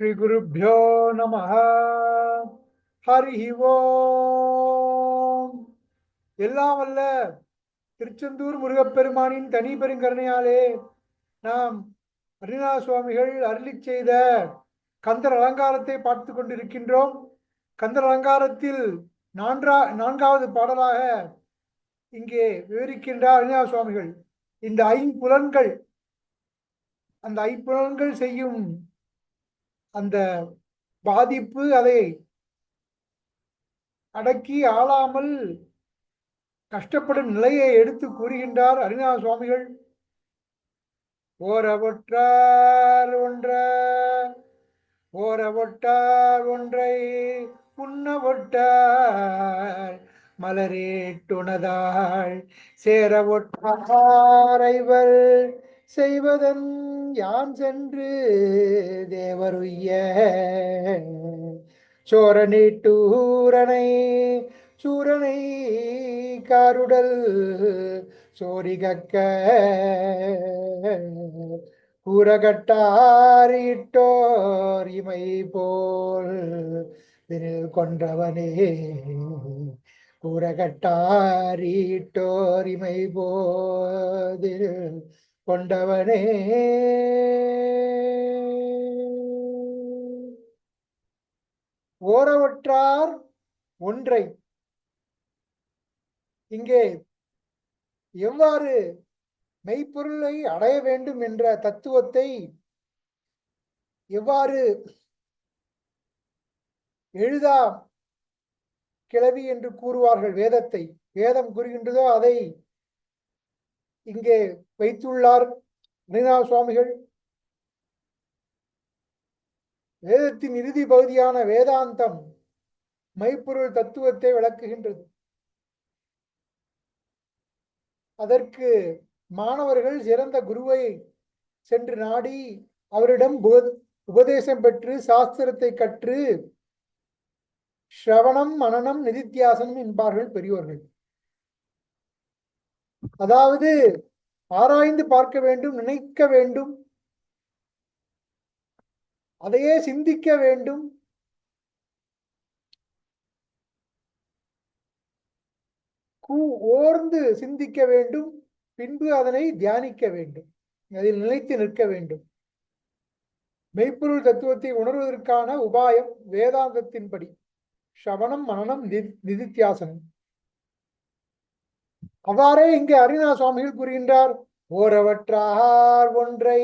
ஸ்ரீகுருப்போ நம ஹரி ஓம். எல்லாம் வல்ல திருச்செந்தூர் முருகப்பெருமானின் தனி பெருங்கருணையாலே நாம் அருணா சுவாமிகள் அருளிச் செய்த கந்தர் அலங்காரத்தை பார்த்து கொண்டிருக்கின்றோம். கந்தர் அலங்காரத்தில் நான்கா நான்காவது பாடலாக இங்கே விவரிக்கின்றார் அருணா சுவாமிகள் இந்த ஐம்புலன்கள் அந்த ஐம்புலன்கள் செய்யும் அந்த பாதிப்பு அதை அடக்கி ஆளாமல் கஷ்டப்படும் நிலையை எடுத்து கூறுகின்றார் அருணா சுவாமிகள் ஓரவற்றார் ஒன்ற ஓரவட்டார் ஒன்றை உண்ணவொட்டார் மலரேட்டுணதாள் சேரவொட்டாரைவர் செய்வதன் யான் சென்று தேவருய்ய? சோரனீட்டூரனை சூரனை காருடல் சோரிகக்க. கூறகட்டாரிட்டோர் இமை போல் தினில் கொன்றவனே. கூறகட்டாரிட்டோர் இமை போதில் கொண்டவனே. ஓரவற்றார் ஒன்றை. இங்கே எவ்வாறு மெய்ப்பொருளை அடைய வேண்டும் என்ற தத்துவத்தை எவ்வாறு எழுதா கிளவி என்று கூறுவார்கள் வேதத்தை? வேதம் கூறுகின்றதோ அதை இங்கே வைத்துள்ளார் மீனா சுவாமிகள் வேதத்தின் இறுதி பகுதியான வேதாந்தம் மைப்பொருள் தத்துவத்தை விளக்குகின்றது. அதற்கு மாணவர்கள் சிறந்த குருவை சென்று நாடி அவரிடம் உபதேசம் பெற்று சாஸ்திரத்தை கற்று ஸ்ரவணம் மனநம் நிதித்தியாசனம் என்பார்கள் பெரியோர்கள். அதாவது ஆராய்ந்து பார்க்க வேண்டும் நினைக்க வேண்டும் அதையே சிந்திக்க வேண்டும். ஓர்ந்து சிந்திக்க வேண்டும் பின்பு அதனை தியானிக்க வேண்டும். அதில் நிலைத்து நிற்க வேண்டும். மெய்ப்பொருள் தத்துவத்தை உணர்வதற்கான உபாயம் வேதாந்தத்தின்படி. சவணம் மனநம் நிதித்தியாசனம். அவ்வாறே இங்கே அருணா சுவாமிகள் கூறுகின்றார் ஓரவற்றார் ஒன்றை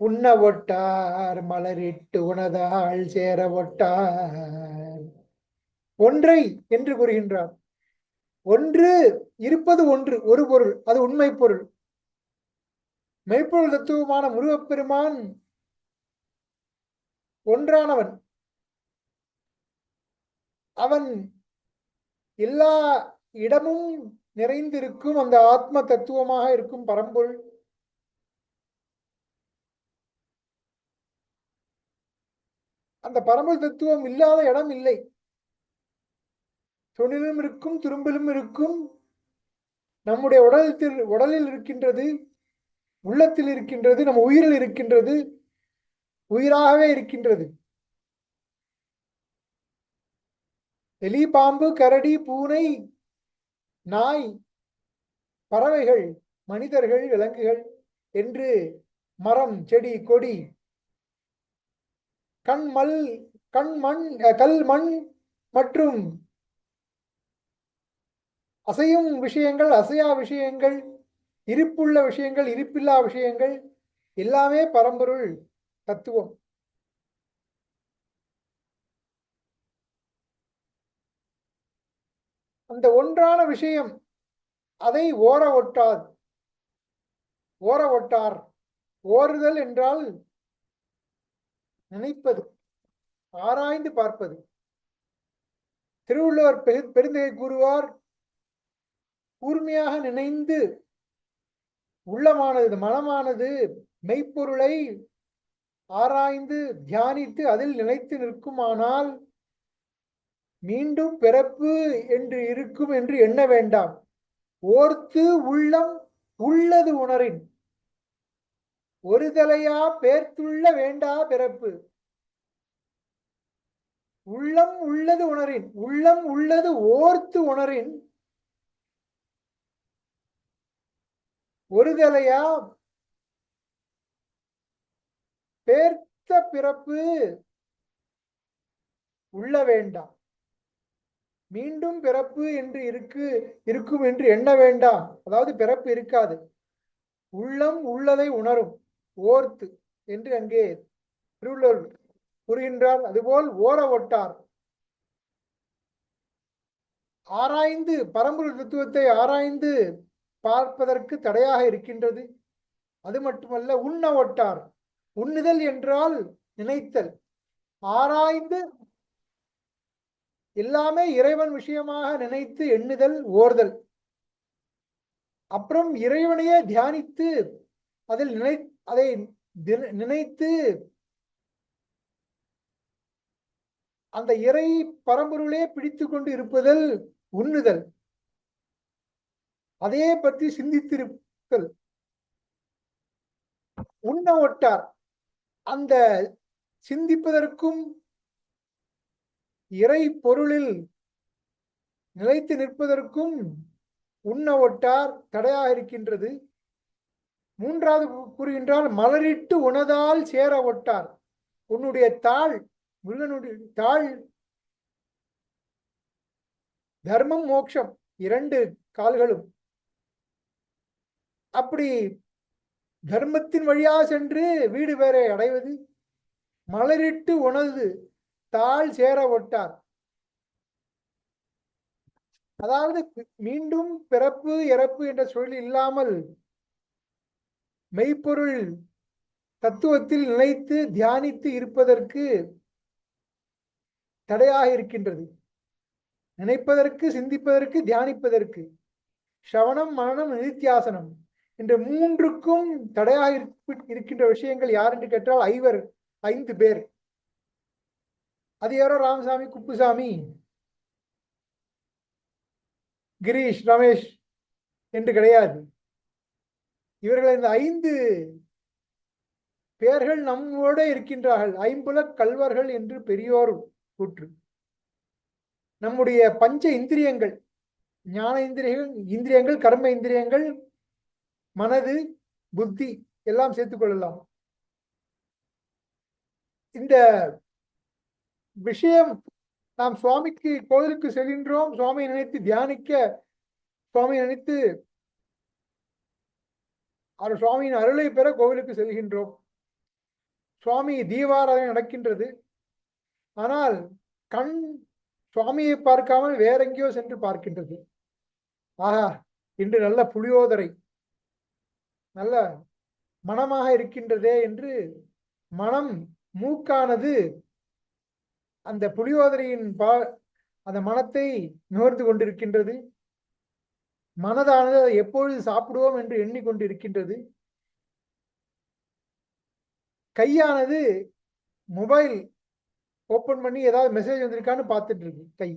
உண்ண ஒட்டார் மலரிட்டு உணதாள் சேர ஒட்டார் ஒன்றை என்று கூறுகின்றார். ஒன்று இருப்பது ஒன்று ஒரு பொருள் அது உண்மை பொருள். மெய்ப்பொருள் தத்துவமான முருகப்பெருமான் ஒன்றானவன். அவன் எல்லா இடமும் நிறைந்திருக்கும் அந்த ஆத்ம தத்துவமாக இருக்கும் பரம்பொருள். அந்த பரம்பொருள் தத்துவம் இல்லாத இடம் இல்லை. துணிலும் இருக்கும் துரும்பிலும் இருக்கும். நம்முடைய உடலத்தில் உடலில் இருக்கின்றது உள்ளத்தில் இருக்கின்றது நம்ம உயிரில் இருக்கின்றது உயிராகவே இருக்கின்றது. எலி பாம்பு கரடி பூனை நாய் பறவைகள் மனிதர்கள் விலங்குகள் என்று மரம் செடி கொடி கண் மல் கண் மண் கல் மண் மற்றும் அசையும் விஷயங்கள் அசையா விஷயங்கள் இருப்புள்ள விஷயங்கள் இருப்பில்லா விஷயங்கள் எல்லாமே பரம்பொருள் தத்துவம். அந்த ஒன்றான விஷயம் அதை ஓர ஒட்டார். ஓர ஒட்டார். ஓறுதல் என்றால் நினைப்பது ஆராய்ந்து பார்ப்பது. திருவள்ளுவர் பெருந்தகை கூறுவார் கூர்மையாக நினைந்து உள்ளமானது மனமானது மெய்ப்பொருளை ஆராய்ந்து தியானித்து அதில் நிலைத்து நிற்குமானால் மீண்டும் பிறப்பு என்று இருக்கும் என்று எண்ண வேண்டாம். ஓர்த்து உள்ளம் உள்ளது உணரின். ஒரு தலையா பேர்த்துள்ள வேண்டா பிறப்பு. உள்ளம் உள்ளது உணரின். உள்ளம் உள்ளது ஓர்த்து உணரின். ஒரு தலையா பேர்த்த பிறப்பு உள்ள வேண்டாம். மீண்டும் பிறப்பு என்று இருக்கு இருக்கும் என்று எண்ண வேண்டாம். அதாவது பிறப்பு இருக்காது. உள்ளம் உள்ளதை உணரும். ஓர்த்து என்று அங்கே திருவள்ளுவர் கூறுகின்றார். அதுபோல் ஓர ஒட்டார். ஆராய்ந்து பரம்பொருள் தத்துவத்தை ஆராய்ந்து பார்ப்பதற்கு தடையாக இருக்கின்றது. அது மட்டுமல்ல உண்ண ஒட்டார். உண்ணுதல் என்றால் நினைத்தல். ஆராய்ந்து எல்லாமே இறைவன் விஷயமாக நினைத்து எண்ணுதல் ஓர்தல். அப்புறம் இறைவனையே தியானித்து அதில் நினை அதை தின- நினைத்து அந்த இறை பரம்பொருளே பிடித்து கொண்டு இருப்பதல் உண்ணுதல். அதே பற்றி சிந்தித்திருத்தல். உண்ண ஒட்டார். அந்த சிந்திப்பதற்கும் இறை பொருளில் நிலைத்து நிற்பதற்கும் உண்ண ஒட்டார் தடையாக இருக்கின்றது. மூன்றாவது கூறுகின்றால் மலரிட்டு உணதால் சேர ஒட்டார். உன்னுடைய தாள் முருகனுடைய தாள் தர்மம் மோட்சம் இரண்டு கால்களும். அப்படி தர்மத்தின் வழியாக சென்று வீடு வேற அடைவது மலரிட்டு உணது தாழ் சேர ஒட்டார். அதாவது மீண்டும் பிறப்பு இறப்பு என்ற சொல் இல்லாமல் மெய்ப்பொருள் தத்துவத்தில் நிலைத்து தியானித்து இருப்பதற்கு தடையாக இருக்கின்றது. நினைப்பதற்கு சிந்திப்பதற்கு தியானிப்பதற்கு சவணம் மரணம் நிதித்தியாசனம் என்ற மூன்றுக்கும் தடையாக இருக்கின்ற விஷயங்கள் யார் என்று கேட்டால் ஐவர் ஐந்து பேர். அது யாரோ ராமசாமி குப்புசாமி. கிரீஷ் ரமேஷ் என்று கிடையாது. இவர்கள் இந்த ஐந்து பெயர்கள் நம்மோட இருக்கின்றார்கள். ஐம்புல கல்வர்கள் என்று பெரியோர் கூற்று. நம்முடைய பஞ்ச இந்திரியங்கள் ஞான இந்திரியங்கள் இந்திரியங்கள் கர்ம இந்திரியங்கள் மனது புத்தி எல்லாம் சேர்த்துக் கொள்ளலாம். இந்த விஷயம் நாம் சுவாமிக்கு கோவிலுக்கு செல்கின்றோம். சுவாமியை நினைத்து தியானிக்க சுவாமியை நினைத்து அவர் சுவாமியின் அருளை பெற கோவிலுக்கு செல்கின்றோம். சுவாமி தீபாராதனை நடக்கின்றது. ஆனால் கண் சுவாமியை பார்க்காமல் வேற எங்கேயோ சென்று பார்க்கின்றது. ஆஹா இன்று நல்ல புளியோதரை நல்ல மனமாக இருக்கின்றதே என்று மனம் மூக்கானது அந்த புளியோதரையின் பா அந்த மனத்தை நுகர்ந்து கொண்டிருக்கின்றது. மனதானது அதை எப்பொழுது சாப்பிடுவோம் என்று எண்ணிக்கொண்டிருக்கின்றது. கையானது மொபைல் ஓப்பன் பண்ணி ஏதாவது மெசேஜ் வந்திருக்கான்னு பார்த்துட்டு இருக்கு கை.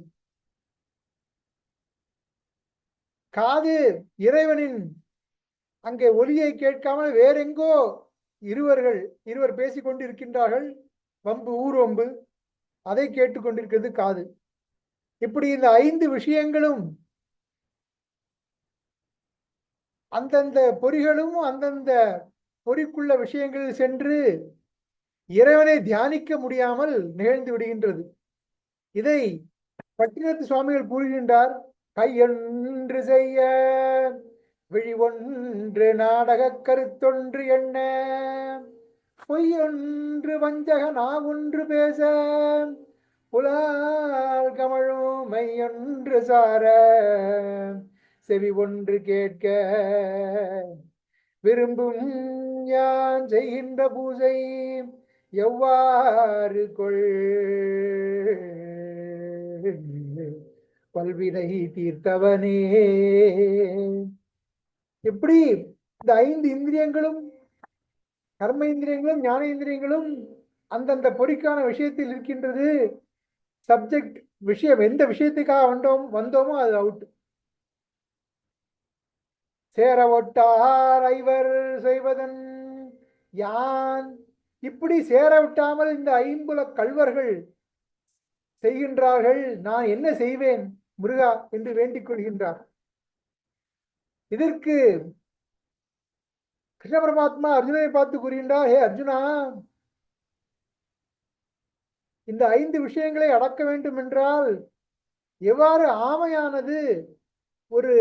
காது இறைவனின் அங்கே ஒலியை கேட்காமல் வேறெங்கோ இருவர்கள் இருவர் பேசிக்கொண்டு இருக்கின்றார்கள் வம்பு ஊர் வம்பு. அதை கேட்டுக்கொண்டிருக்கிறது காது. இப்படி இந்த ஐந்து விஷயங்களும் அந்தந்த பொறிகளும் அந்தந்த பொறிக்குள்ள விஷயங்களில் சென்று இறைவனை தியானிக்க முடியாமல் நிகழ்ந்து விடுகின்றது. இதை பட்டினத்து சுவாமிகள் கூறுகின்றார் கையொன்று செய்ய விழி ஒன்று நாடகக் கருத்தொன்று என்ன பொய்யொன்று வஞ்சக நாவொன்று பேச புலால் கமழும் மையொன்று சார செவி ஒன்று கேட்க. விரும்பும் யான் செய்கின்ற பூஜை எவ்வாறு கொள்? பல்வினை தீர்த்தவனே. எப்படி இந்த ஐந்து இந்திரியங்களும் கர்ம இந்திரியங்களும் ஞான இந்திரியங்களும் அந்தந்த பொறிக்கான விஷயத்தில் இருக்கின்றது. சப்ஜெக்ட் விஷயம் எந்த விஷயத்துக்காக வந்தோம் வந்தோமோ அது அவுட் சேர ஒட்டார் ஐவர் செய்வதன் யான்? இப்படி சேர விட்டாமல் இந்த ஐம்புல கல்வர்கள் செய்கின்றார்கள். நான் என்ன செய்வேன் முருகா? என்று வேண்டிக் கொள்கின்றார். இதற்கு கிருஷ்ண பரமாத்மா அர்ஜுனனை பார்த்து கூறுகின்றா ஹே அர்ஜுனா இந்த ஐந்து விஷயங்களை அடக்க வேண்டும் என்றால் எவ்வாறு ஆமையானது ஒரு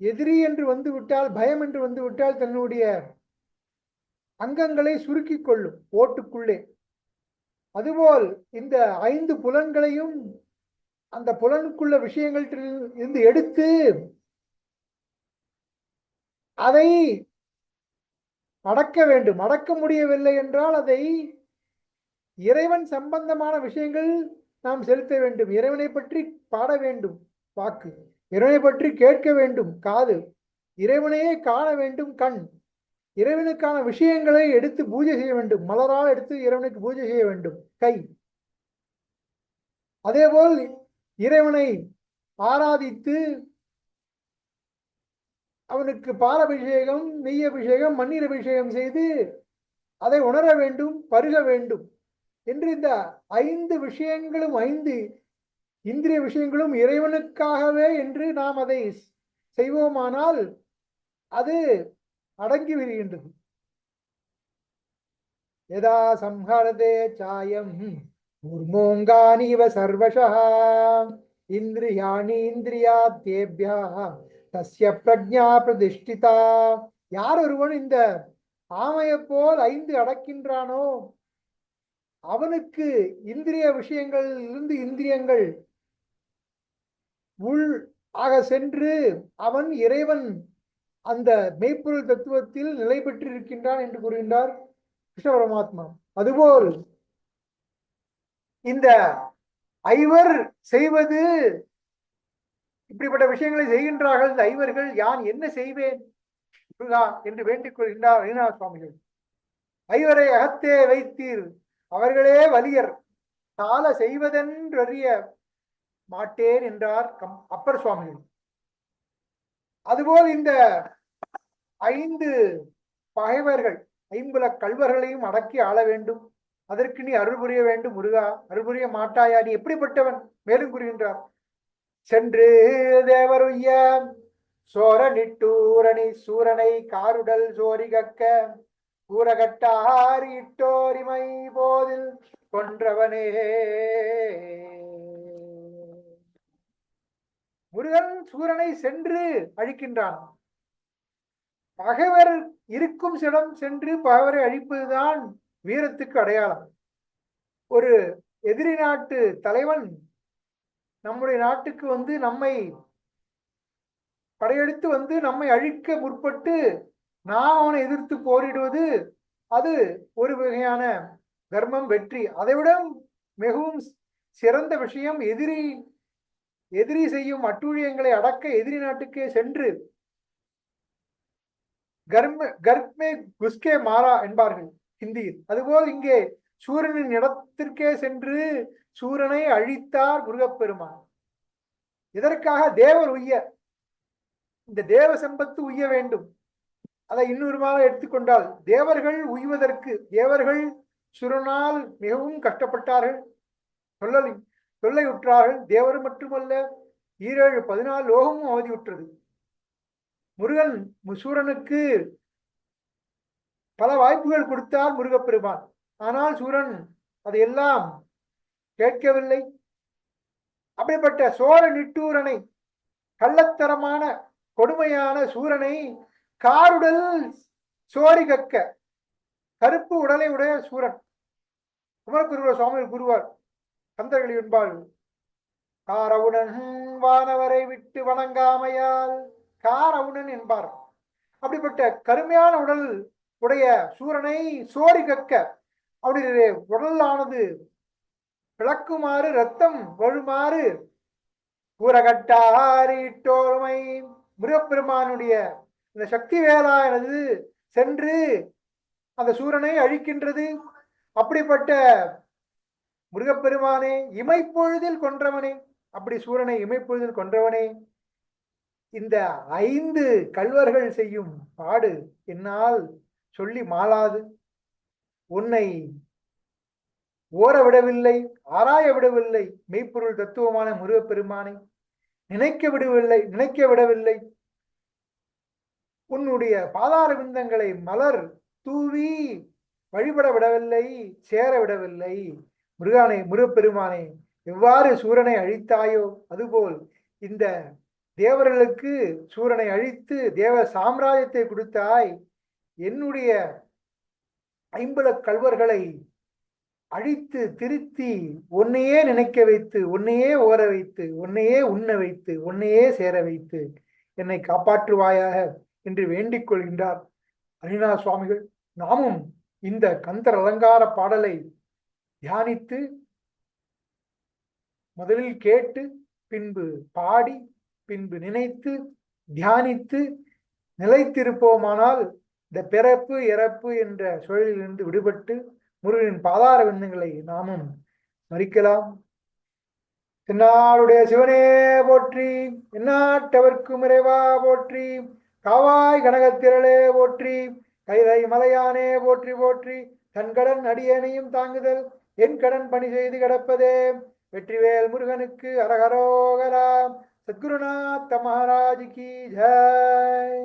எதிரி என்று வந்துவிட்டால் பயம் என்று வந்துவிட்டால் தன்னுடைய அங்கங்களை சுருக்கி கொள்ளும் ஓட்டுக்குள்ளே. அதுபோல் இந்த ஐந்து புலன்களையும் அந்த புலனுக்குள்ள விஷயங்கள் இருந்து எடுத்து அதை அடக்க வேண்டும். அடக்க முடியவில்லை என்றால் அதை இறைவன் சம்பந்தமான விஷயங்கள் நாம் செலுத்த வேண்டும். இறைவனை பற்றி பாட வேண்டும் வாக்கு. இறைவனை பற்றி கேட்க வேண்டும் காது. இறைவனையே காண வேண்டும் கண். இறைவனுக்கான விஷயங்களை எடுத்து பூஜை செய்ய வேண்டும். மலரால் எடுத்து இறைவனுக்கு பூஜை செய்ய வேண்டும். கை. அதேபோல் இறைவனை ஆராதித்து அவனுக்கு பாலபிஷேகம் நெய் அபிஷேகம் மண்ணீர் அபிஷேகம் செய்து அதை உணர வேண்டும் பருக வேண்டும் என்று இந்த ஐந்து விஷயங்களும் ஐந்து இந்திரிய விஷயங்களும் இறைவனுக்காகவே என்று நாம் அதை செய்வோமானால் அது அடங்கி விடுகின்றது யதா சம்ஹரதே சாயம் முர்மோங்கானிவ சர்வஷா இந்திரியாணி தேபியா தஸ்ய பிரஜா பிரதிஷ்டிதா. யார் ஒருவன் இந்த ஆமையை போல் ஐந்து அடக்கின்றானோ அவனுக்கு இந்திரிய விஷயங்கள் இருந்து இந்திரியங்கள் உள் ஆக சென்று அவன் இறைவன் அந்த மெய்ப்பொருள் தத்துவத்தில் நிலை பெற்றிருக்கின்றான் என்று கூறுகின்றார் கிருஷ்ண பரமாத்மா. அதுபோல் இந்த ஐவர் செய்வது இப்படிப்பட்ட விஷயங்களை செய்கின்றார்கள் இந்த ஐவர்கள் யான் என்ன செய்வேன்? முருகா என்று வேண்டிக் கொள்கின்றார் ரீநாத சுவாமிகள். ஐவரை அகத்தே வைத்தீர் அவர்களே வலியர் சால செய்வதென்றறிய மாட்டேன் என்றார் கம் அப்பர் சுவாமிகள். அதுபோல் இந்த ஐந்து பகைவர்கள் ஐம்புல கல்வர்களையும் அடக்கி ஆள வேண்டும். அதற்கு நீ அருள் புரிய வேண்டும் முருகா அருள் புரிய மாட்டாயா? நீ எப்படிப்பட்டவன்? மேலும் கூறுகின்றார். சென்று தேவருய்ய சோர நிட்டூரணி சூரனை காருடல் சோரி கக்க கூறகட்டார் போதில் கொன்றவனே. முருகன் சூரனை சென்று அழிக்கின்றான். பகைவர் இருக்கும் சிடம் சென்று பகைவரை அழிப்பதுதான் வீரத்துக்கு அடையாளம். ஒரு எதிரி நாட்டு தலைவன் நம்முடைய நாட்டுக்கு வந்து நம்மை படையெடுத்து வந்து நம்மை அழிக்க முற்பட்டு நான் அவனை எதிர்த்து போரிடுவது அது ஒரு வகையான தர்மம் வெற்றி. அதைவிட மிகவும் சிறந்த விஷயம் எதிரி எதிரி செய்யும் அட்டூழியங்களை அடக்க எதிரி நாட்டுக்கே சென்று கர்ம கர்மே குஸ்கே மாறா என்பார்கள் ஹிந்தியில் அதுபோல் இங்கே சூரனின் இடத்திற்கே சென்று சூரனை அழித்தார் முருகப்பெருமான். இதற்காக தேவர் உய்ய இந்த தேவ சம்பத்து உய்ய வேண்டும். அதை இன்னொருமாக எடுத்துக்கொண்டால் தேவர்கள் உய்வதற்கு தேவர்கள் சுரனால் மிகவும் கஷ்டப்பட்டார்கள். சொல்லலை தொல்லையுற்றார்கள். தேவர் மட்டுமல்ல ஈரேழு பதினாலு லோகமும் அவதியுற்றது. முருகன் சூரனுக்கு பல வாய்ப்புகள் கொடுத்தார் முருகப்பெருமான். ஆனால் சூரன் அதையெல்லாம் கேட்கவில்லை. அப்படிப்பட்ட சோழ நிட்டூரனை கள்ளத்தரமான கொடுமையான சூரனை காருடல் சோரி கக்க கருப்பு உடலை உடைய சூரன். குமரகுருவ சுவாமிகள் கூறுவார் கந்தர்கள் என்பாள் காரவுடன் வானவரை விட்டு வணங்காமையால் காரவுடன் என்பார் அப்படிப்பட்ட கருமையான உடல் உடைய சூரனை சோரி கக்க அவருடைய உடலானது பிளக்குமாறு ரத்தம் வழுமாறு. கூறகட்டாரிட்டோருமை முருகப்பெருமானுடைய இந்த சக்தி வேலானது சென்று அந்த சூரனை அழிக்கின்றது. அப்படிப்பட்ட முருகப்பெருமானே இமைப்பொழுதில் கொன்றவனே. அப்படி சூரனை இமைப்பொழுதில் கொன்றவனே. இந்த ஐந்து கல்வர்கள் செய்யும் பாடு என்னால் சொல்லி மாளாது. உன்னை ஓர விடவில்லை ஆராய விடவில்லை மெய்ப்பொருள் தத்துவமான முருகப்பெருமானை நினைக்க விடவில்லை நினைக்க விடவில்லை. உன்னுடைய பாதார விந்தங்களை மலர் தூவி வழிபட விடவில்லை சேர விடவில்லை. முருகானை முருகப்பெருமானை எவ்வாறு சூரனை அழித்தாயோ அதுபோல் இந்த தேவர்களுக்கு சூரனை அழித்து தேவ சாம்ராஜ்யத்தை கொடுத்தாய். என்னுடைய ஐம்பல கல்வர்களை அழித்து திருத்தி உன்னையே நினைக்க வைத்து உன்னையே ஓர வைத்து உன்னையே உண்ண வைத்து உன்னையே சேர வைத்து என்னை காப்பாற்றுவாயாக என்று வேண்டிக் கொள்கின்றார். அரிணா சுவாமிகள் நாமும் இந்த கந்தர் அலங்கார பாடலை தியானித்து முதலில் கேட்டு பின்பு பாடி பின்பு நினைத்து தியானித்து நிலைத்திருப்போமானால் இந்த பிறப்பு இறப்பு என்ற சூழலிலிருந்து விடுபட்டு முருகனின் பாதார விண்ணங்களை நாமும் மறிக்கலாம். தென்னாளுடைய சிவனே போற்றி எந்நாட்டவர்க்கும் இறைவா போற்றி காவாய் கனகத்திரளே போற்றி கைதை மலையானே போற்றி போற்றி தன் கடன் அடியனையும் தாங்குதல் என் கடன் பணி செய்து கிடப்பதே. வெற்றிவேல் முருகனுக்கு அரகரோகரா சத்குருநாத் மகாராஜ் கி ஜெய்.